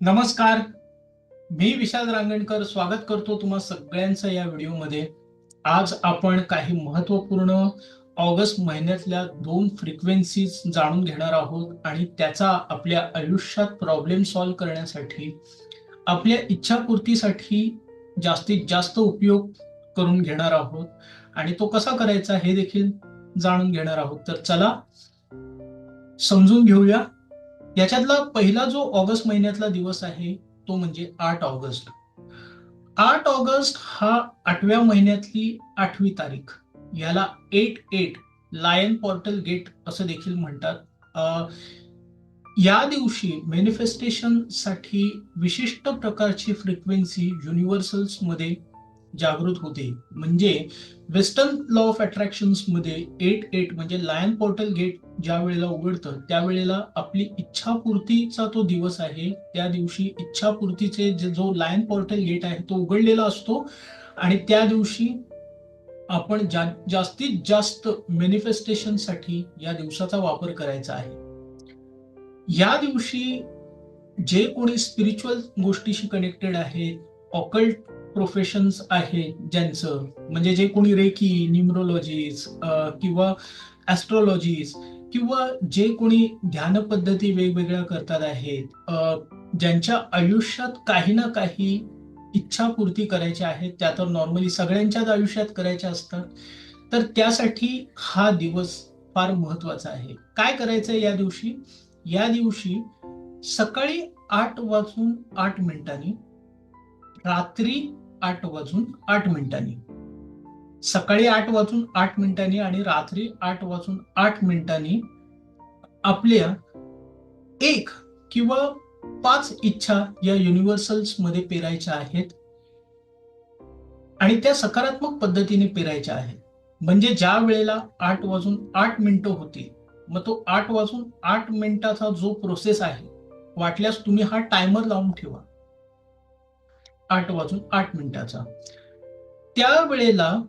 नमस्कार. मी विशाल रांगणकर स्वागत करतो तुम्हा सगळ्यांचं या व्हिडिओमध्ये. आज आपण काही महत्त्वपूर्ण ऑगस्ट महिन्यातल्या दोन फ्रिक्वेन्सीज जाणून घेणार आहोत आणि त्याचा आपल्या आयुष्यात प्रॉब्लेम सॉल्व करण्यासाठी आपल्या इच्छापूर्तीसाठी जास्तीत जास्त उपयोग करून घेणार आहोत. आणि तो कसा करायचा हे देखील जाणून घेणार आहोत. तर चला समजून घेऊया. याच्यातला पहिला जो ऑगस्ट महिन्यातला दिवस आहे तो म्हणजे आठ ऑगस्ट. आठ ऑगस्ट हा आठव्या महिन्यातली आठवी तारीख. याला eight eight lion portal gate असं देखील म्हणतात. या दिवशी मॅनिफेस्टेशनसाठी विशिष्ट प्रकारची फ्रिक्वेन्सी युनिव्हर्सल्समध्ये जागृत होते. म्हणजे वेस्टर्न लॉ ऑफ अट्रॅक्शनमध्ये एट एट म्हणजे लायन पोर्टल गेट ज्या वेळेला उघडतं त्यावेळेला आपली इच्छापूर्तीचा तो दिवस आहे. त्या दिवशी इच्छापूर्तीचे जे जो लायन पोर्टल गेट आहे तो उघडलेला असतो. आणि त्या दिवशी आपण जा, जास्तीत जास्त मॅनिफेस्टेशनसाठी साठी या दिवसाचा वापर करायचा आहे. या दिवशी जे कोणी स्पिरिच्युअल गोष्टीशी कनेक्टेड आहेत ऑकल्ट प्रोफेशन्स आहेत ज्यांचं. म्हणजे जे कोणी रेकी न्युमरोलॉजीज किंवा ऍस्ट्रॉलॉजीज किंवा जे कोणी ध्यान पद्धती वेगवेगळ्या करतात आहेत ज्यांच्या आयुष्यात काही ना काही इच्छापूर्ती करायच्या आहेत त्या तर नॉर्मली सगळ्यांच्याच आयुष्यात करायच्या असतात. तर त्यासाठी हा दिवस फार महत्त्वाचा आहे. काय करायचं या दिवशी? या दिवशी सकाळी आठ वाजून आठ मिनिटांनी रात्री आठ वाजून आठ मिनिटांनी. सकाळी आठ वाजून आठ मिनिटांनी आणि रात्री आठ वाजून आठ मिनिटांनी आपल्या एक किंवा पाच इच्छा या युनिव्हर्सल्समध्ये पेरायच्या आहेत. आणि त्या सकारात्मक पद्धतीने पेरायच्या आहेत. म्हणजे ज्या वेळेला आठ वाजून आठ मिनिटं होती मग तो आठ वाजून आठ मिनिटाचा जो प्रोसेस आहे वाटल्यास तुम्ही हा टायमर लावून ठेवा. आठ वाजून आठ मिनिटाचा. त्या वेळेला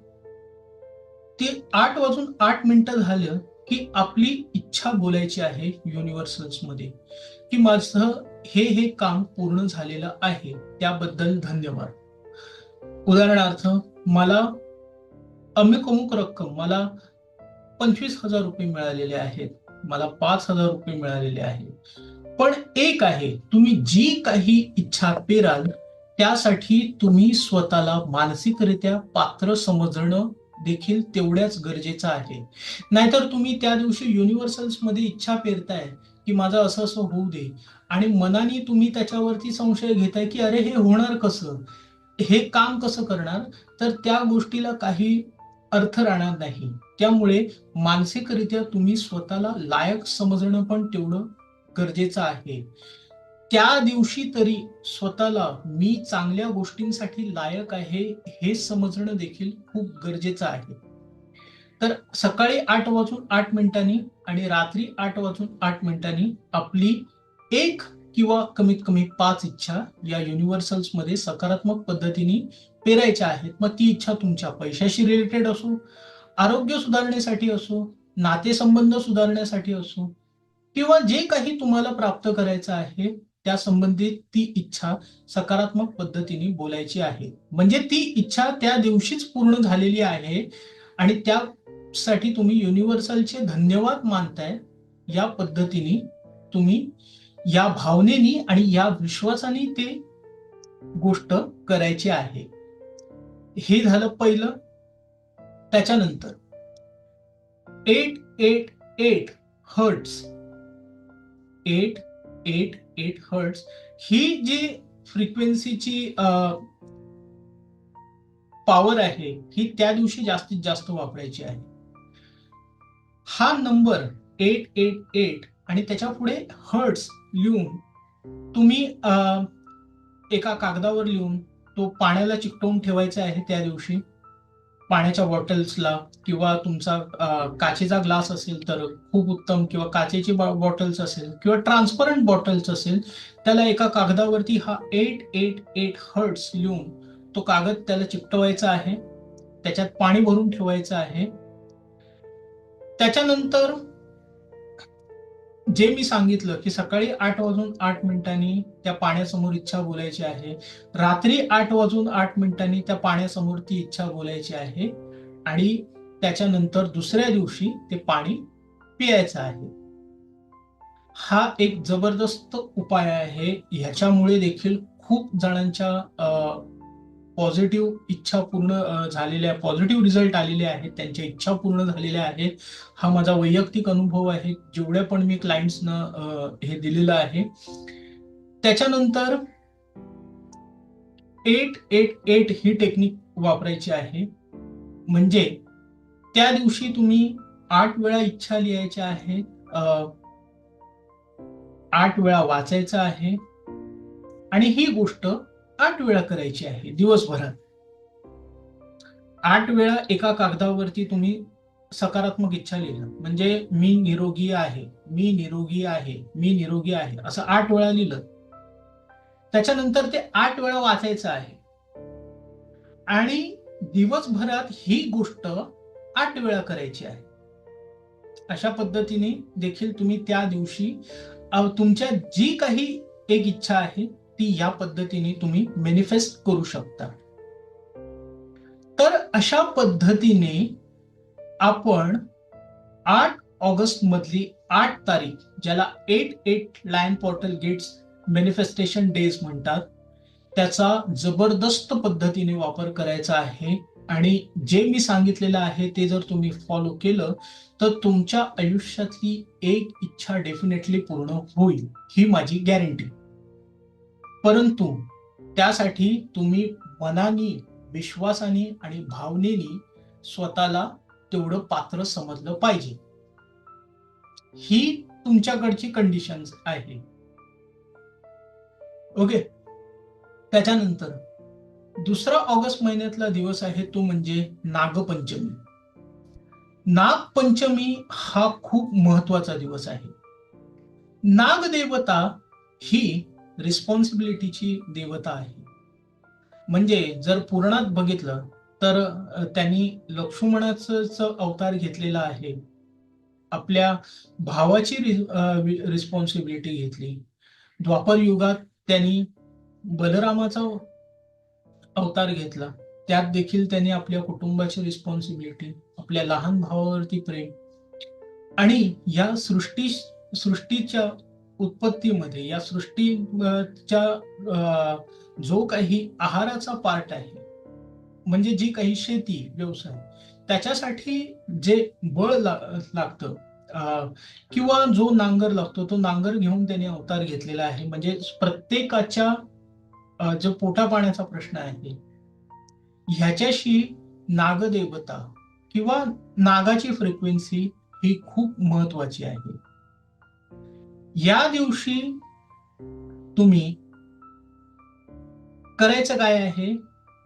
ते आठ वाजून आठ मिनिटं झालं की आपली इच्छा बोलायची आहे युनिव्हर्सल्समध्ये की माझं हे हे काम पूर्ण झालेलं आहे त्याबद्दल धन्यवाद. उदाहरणार्थ मला अमुक अमुक रक्कम मला पंचवीस हजार रुपये मिळालेले आहेत मला पाच हजार रुपये मिळालेले आहेत. पण एक आहे तुम्ही जी काही इच्छा पेराल त्यासाठी तुम्ही स्वतःला मानसिकरित्या पात्र समजणं देखील तेवढ्याच गरजेचं आहे. नाहीतर तुम्ही त्या दिवशी युनिव्हर्सल्समध्ये इच्छा पेरताय की माझं असं असं होऊ दे आणि मनाने तुम्ही त्याच्यावरती संशय घेताय की अरे हे होणार कसं? हे काम कसं करणार? तर त्या गोष्टीला काही अर्थ राहणार नाही. त्यामुळे मानसिकरित्या तुम्ही स्वतःला लायक समजणं पण तेवढं गरजेचं आहे. त्या दिवशी तरी स्वतःला मी चांगल्या गोष्टींसाठी लायक आहे हे समजणं देखील खूप गरजेचं आहे. तर सकाळी आठ वाजून आठ मिनिटांनी आणि रात्री आठ वाजून आठ मिनिटांनी आपली एक किंवा कमीत कमी पाच इच्छा या युनिव्हर्सल्समध्ये सकारात्मक पद्धतीने पेरायच्या आहेत. मग ती इच्छा तुमच्या पैशाशी रिलेटेड असो आरोग्य सुधारण्यासाठी असो नातेसंबंध सुधारण्यासाठी असो किंवा जे काही तुम्हाला प्राप्त करायचं आहे त्या संबंधित ती इच्छा सकारात्मक पद्धतीने बोलायची आहे. म्हणजे ती इच्छा त्या दिवशीच पूर्ण झालेली आहे आणि त्यासाठी तुम्ही युनिव्हर्सलचे धन्यवाद मानताय या पद्धतीने तुम्ही या भावनेनी आणि या विश्वासाने ते गोष्ट करायची आहे. हे झालं पहिलं. त्याच्यानंतर eight eight eight hertz eight eight eight hertz ही जी फ्रिक्वेन्सीची पॉवर आहे ही त्या दिवशी जास्तीत जास्त वापरायची आहे. हा नंबर एट एट एट आणि त्याच्या पुढे हर्ट्स लिहून तुम्ही एका कागदावर लिहून तो पाण्याला चिकटवून ठेवायचा आहे त्या दिवशी. पाण्याच्या बॉटल्सला किंवा तुमचा काचेचा ग्लास असेल तर खूप उत्तम किंवा काचेची बॉटल्स असेल किंवा ट्रान्सपरंट बॉटल्स असेल त्याला एका कागदावरती हा एट एट एट हर्ट्स लिहून तो कागद त्याला चिकटवायचा आहे त्याच्यात पाणी भरून ठेवायचं आहे. त्याच्यानंतर जे मी सांगितलं की सकाळी आठ वाजून आठ मिनिटांनी त्या पाण्यासमोर इच्छा बोलायची आहे रात्री आठ वाजून आठ मिनिटांनी त्या पाण्यासमोर ती इच्छा बोलायची आहे आणि त्याच्यानंतर दुसऱ्या दिवशी ते पाणी पियायचं आहे. हा एक जबरदस्त उपाय आहे. ह्याच्यामुळे देखील खूप जणांच्या पॉझिटिव्ह इच्छा पूर्ण झालेल्या पॉझिटिव्ह रिझल्ट आलेले आहेत त्यांच्या इच्छा पूर्ण झालेल्या आहेत. हा माझा वैयक्तिक अनुभव आहे. जेवढ्या पण मी क्लायंट्सना हे दिलेलं आहे. त्याच्यानंतर एट एट एट ही टेक्निक वापरायची आहे. म्हणजे त्या दिवशी तुम्ही आठ वेळा इच्छा लिहायच्या आहेत आठ वेळा वाचायचं आहे. आणि ही गोष्ट आठ वेळा करायची आहे दिवसभरात. आठ वेळा एका कागदावरती तुम्ही सकारात्मक इच्छा लिहिलं म्हणजे मी निरोगी आहे मी निरोगी आहे मी निरोगी आहे असं आठ वेळा लिहिलं. त्याच्यानंतर ते आठ वेळा वाचायचं आहे. आणि दिवसभरात ही गोष्ट आठ वेळा करायची आहे. अशा पद्धतीने देखील तुम्ही त्या दिवशी तुमच्या जी काही एक इच्छा आहे ती या पद्धतीने तुम्ही मॅनिफेस्ट करू शकता. तर अशा पद्धतीने आपण आठ ऑगस्ट मधली आठ तारीख ज्याला eight eight lion portal gates manifestation days म्हणतात त्याचा जबरदस्त पद्धतीने वापर करायचा आहे. आणि जे मी सांगितलेलं आहे ते जर तुम्ही फॉलो केलं तर तुमच्या आयुष्यातली एक इच्छा डेफिनेटली पूर्ण होईल ही माझी गॅरंटी परंतु त्यासाठी तुम्ही मनाने विश्वासाने आणि भावनेने स्वतःला तेवढं पात्र समजलं पाहिजे. ही तुमच्याकडची कंडिशन आहे. ओके त्याच्यानंतर दुसरा ऑगस्ट महिन्यातला दिवस आहे तो म्हणजे नागपंचमी. नागपंचमी हा खूप महत्त्वाचा दिवस आहे. नागदेवता ही रिस्पॉन्सिबिलिटीची देवता आहे. म्हणजे जर पुराणात बघितलं तर त्यांनी लक्ष्मणाच अवतार घेतलेला आहे. आपल्या भावाची रिस्पॉन्सिबिलिटी घेतली. द्वापर युगात त्यांनी बलरामाचा अवतार घेतला. त्यात देखील त्यांनी आपल्या कुटुंबाची रिस्पॉन्सिबिलिटी आपल्या लहान भावावरती प्रेम आणि या सृष्टी सृष्टीच्या उत्पत्तीमध्ये या सृष्टीच्या जो काही आहाराचा पार्ट आहे म्हणजे जी काही शेती व्यवसाय त्याच्यासाठी जे बळ लागतं किंवा जो नांगर लागतो तो नांगर घेऊन त्याने अवतार घेतलेला आहे म्हणजे प्रत्येकाच्या जो पोटा पाण्याचा प्रश्न आहे ह्याच्याशी नागदेवता किंवा नागाची फ्रिक्वेन्सी ही खूप महत्वाची आहे. या दिवशी तुम्ही करायचं काय आहे?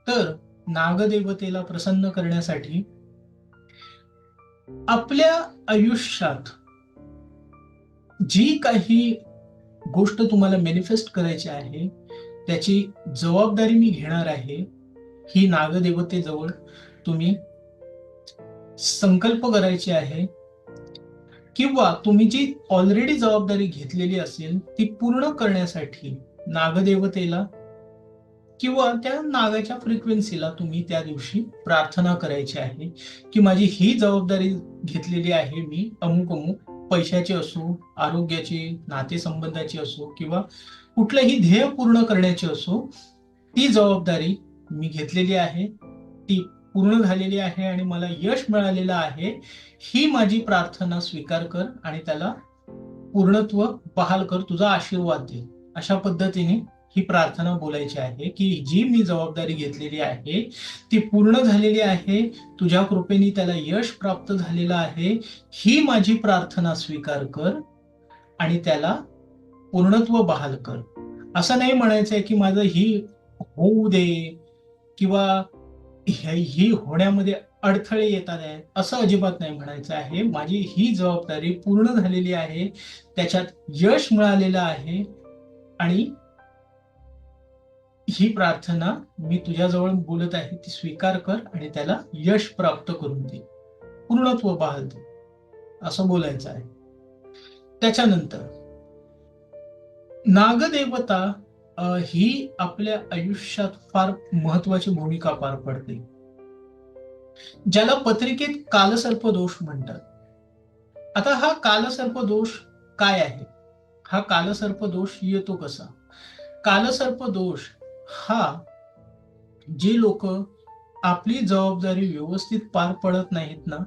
तर नागदेवतेला प्रसन्न करण्यासाठी आपल्या आयुष्यात जी काही गोष्ट तुम्हाला मॅनिफेस्ट करायची आहे त्याची जबाबदारी मी घेणार आहे ही नागदेवतेजवळ तुम्ही संकल्प करायचे आहे किंवा तुम्ही जी ऑलरेडी जबाबदारी घेतलेली असेल ती पूर्ण करण्यासाठी नागदेवतेला किंवा त्या नागाच्या फ्रिक्वेन्सीला तुम्ही त्या दिवशी प्रार्थना करायची आहे की माझी ही जबाबदारी घेतलेली आहे मी अमुक अमुक पैशाची असो आरोग्याची नातेसंबंधाची असो किंवा कुठलंही ध्येय पूर्ण करण्याची असो ती जबाबदारी मी घेतलेली आहे. ती पूर्ण झालेली आहे आणि मला यश मिळालेलं आहे ही माझी प्रार्थना स्वीकार कर आणि त्याला पूर्णत्व बहाल कर तुझा आशीर्वाद दे. अशा पद्धतीने ही प्रार्थना बोलायची आहे की जी मी जबाबदारी घेतलेली आहे ती पूर्ण झालेली आहे तुझ्या कृपेने त्याला यश प्राप्त झालेलं आहे ही माझी प्रार्थना स्वीकार कर आणि त्याला पूर्णत्व बहाल कर. असं नाही म्हणायचं आहे की माझं ही होऊ दे किंवा ही होण्यामध्ये अडथळे येतात आहेत असं अजिबात नाही म्हणायचं आहे. माझी ही जबाबदारी पूर्ण झालेली आहे त्याच्यात यश मिळालेलं आहे आणि ही प्रार्थना मी तुझ्याजवळ बोलत आहे ती स्वीकार कर आणि त्याला यश प्राप्त करून दे. पूर्णत्व बहाल दे असं बोलायचं आहे. त्याच्यानंतर नागदेवता ही आपल्या आयुष्यात फार महत्वाची भूमिका पार पडते. ज्याला पत्रिकेत कालसर्प दोष म्हणतात. आता हा कालसर्प दोष काय आहे? हा कालसर्प दोष येतो कसा? कालसर्प दोष हा जे लोक आपली जबाबदारी व्यवस्थित पार पडत नाहीत ना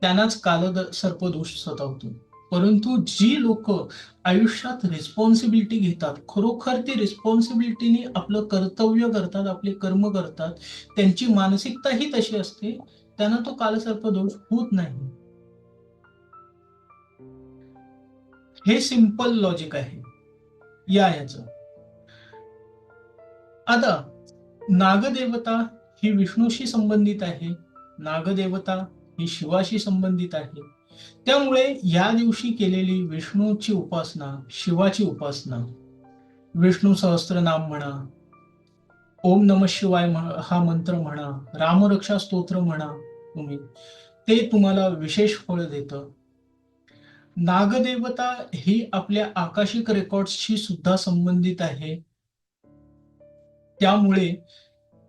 त्यांनाच काल सर्पदोष सतावतो. परंतु जी लोक आयुष्यात रिस्पॉन्सिबिलिटी घेतात खरोखर ती रिस्पॉन्सिबिलिटीने आपलं कर्तव्य करतात आपले कर्म करतात त्यांची मानसिकता ही तशी असते त्यांना तो कालसर्प दोष होत नाही. हे सिंपल लॉजिक आहे. या याचं. आता नागदेवता ही विष्णूशी संबंधित आहे नागदेवता ही शिवाशी संबंधित आहे. त्यामुळे या दिवशी केलेली विष्णूची उपासना शिवाची उपासना विष्णू सहस्त्रनाम म्हणा ओम नम शिवाय हा मंत्र म्हणा रामरक्षा स्तोत्र म्हणा तुम्ही ते तुम्हाला विशेष फळ देतं. नागदेवता ही आपल्या आकाशिक रेकॉर्ड्सशी सुद्धा संबंधित आहे. त्यामुळे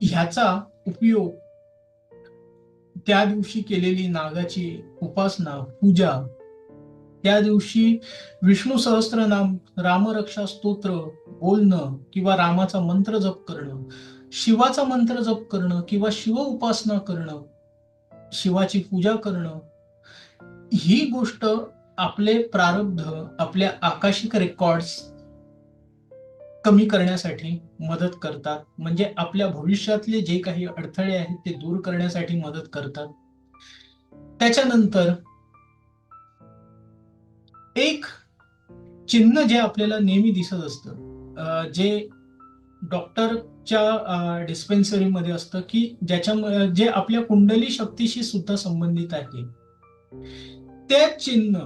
ह्याचा उपयोग त्या दिवशी केलेली नागाची उपासना पूजा. त्या दिवशी विष्णू सहस्त्रनाम रामरक्षा स्तोत्र बोलणं किंवा रामाचा मंत्र जप करणं शिवाचा मंत्र जप करणं किंवा शिव उपासना करणं शिवाची पूजा करणं ही गोष्ट आपले प्रारब्ध आपल्या आकाशिक रेकॉर्ड्स कमी करण्यासाठी मदत करतात. म्हणजे आपल्या भविष्यातले जे काही अडथळे आहेत ते दूर करण्यासाठी मदत करतात. त्याच्यानंतर एक चिन्ह जे आपल्याला नेहमी दिसत असतं जे डॉक्टरच्या डिस्पेन्सरीमध्ये असतं की ज्याच्या जे आपल्या कुंडली शक्तीशी सुद्धा संबंधित आहे. त्या चिन्ह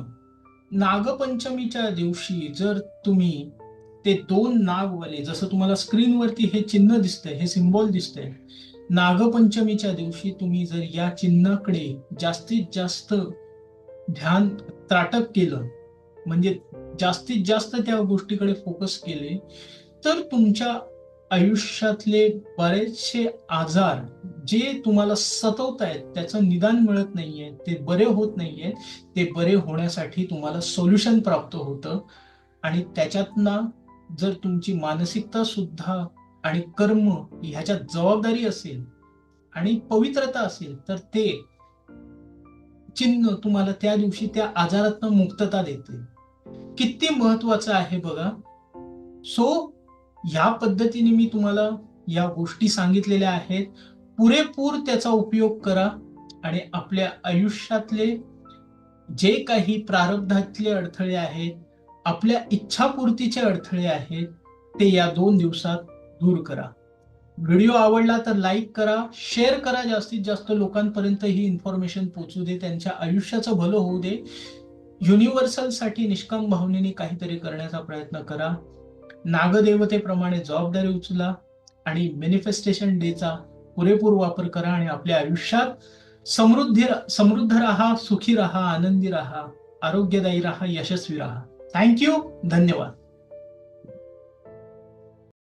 नागपंचमीच्या दिवशी जर तुम्ही ते दोन नागवले जसं तुम्हाला स्क्रीनवरती हे चिन्ह दिसतंय हे सिम्बॉल दिसतंय नागपंचमीच्या दिवशी तुम्ही जर या चिन्हाकडे जास्तीत जास्त ध्यान त्राटक केलं म्हणजे जास्तीत जास्त त्या गोष्टीकडे फोकस केले तर तुमच्या आयुष्यातले बरेचसे आजार जे तुम्हाला सतवत आहेत त्याचं निदान मिळत नाहीये ते बरे होत नाहीये ते बरे होण्यासाठी तुम्हाला सोल्युशन प्राप्त होतं आणि त्याच्यातनं जर तुमची मानसिकता सुद्धा आणि कर्म ह्याच्यात जबाबदारी असेल आणि पवित्रता असेल तर ते चिन्ह तुम्हाला त्या दिवशी त्या आजारातनं मुक्तता देते किती महत्वाचं आहे बघा. सो या पद्धतीने मी तुम्हाला या गोष्टी सांगितलेल्या आहेत. पुरेपूर त्याचा उपयोग करा आणि आपल्या आयुष्यातले जे काही प्रारब्धातले अडथळे आहेत आपल्या इच्छापूर्तीचे अडथळे आहेत ते या दोन दिवसात दूर करा. व्हिडिओ आवडला तर लाईक करा शेअर करा जास्तीत जास्त लोकांपर्यंत ही इन्फॉर्मेशन पोचू दे त्यांच्या आयुष्याचं भलं होऊ दे. युनिव्हर्सलसाठी निष्काम भावनेने काहीतरी करण्याचा प्रयत्न करा. नागदेवतेप्रमाणे जबाबदारी उचला आणि मॅनिफेस्टेशन डेचा पुरेपूर वापर करा आणि आपल्या आयुष्यात समृद्धी समृद्ध राहा सुखी राहा आनंदी राहा आरोग्यदायी राहा यशस्वी राहा. थँक्यू धन्यवाद.